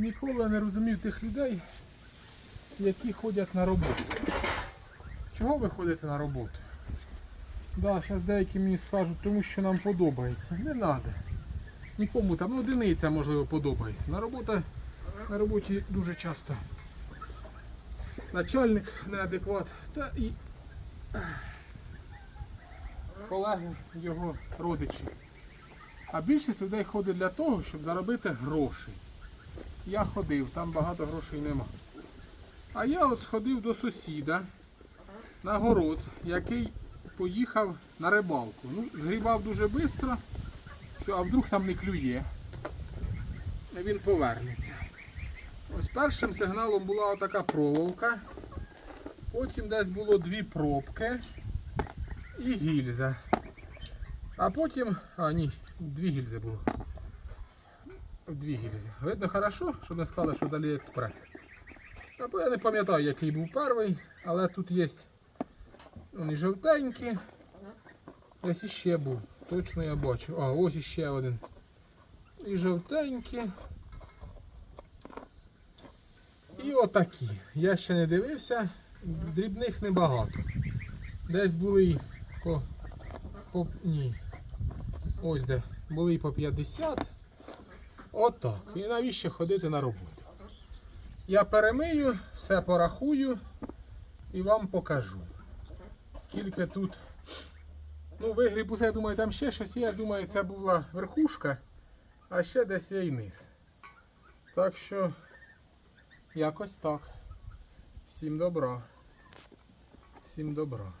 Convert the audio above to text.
ніколи не розумів тих людей, які ходять на роботу. Чого ви ходите на роботу? Да, зараз деякі мені скажуть, тому що нам подобається. Не треба. Нікому там, одиниця можливо подобається. На робота, на роботі дуже часто начальник неадекват та і колеги його родичі. А більшість людей ходить для того, щоб заробити гроші. Я ходив, там багато грошей нема. А я от сходив до сусіда на город, який поїхав на рибалку. Ну, згрібав дуже швидко, що а вдруг там не клює. І він повернеться. Ось першим сигналом була така проволока. Потім десь було дві пробки і гільза. А потім. А, ні, дві гільзи було. Дві гільзи. Видно хорошо, щоб не сказали, що з Аліекспрес. Або я не пам'ятаю, який був перший, але тут є вони жовтенькі. Десь іще був. Точно я бачу. А, ось іще один. І жовтенькі. І отакі. Я ще не дивився, дрібних небагато. Десь були по, по ні. Ось де. Були по 50. Отак. І навіщо ходити на роботу? Я перемию, все порахую і вам покажу. Скільки тут. Ну, вигріб усе, я думаю, там ще щось є. Я думаю, це була верхушка, а ще десь є і низ. Так що, якось так. Всім добра. Всім добра.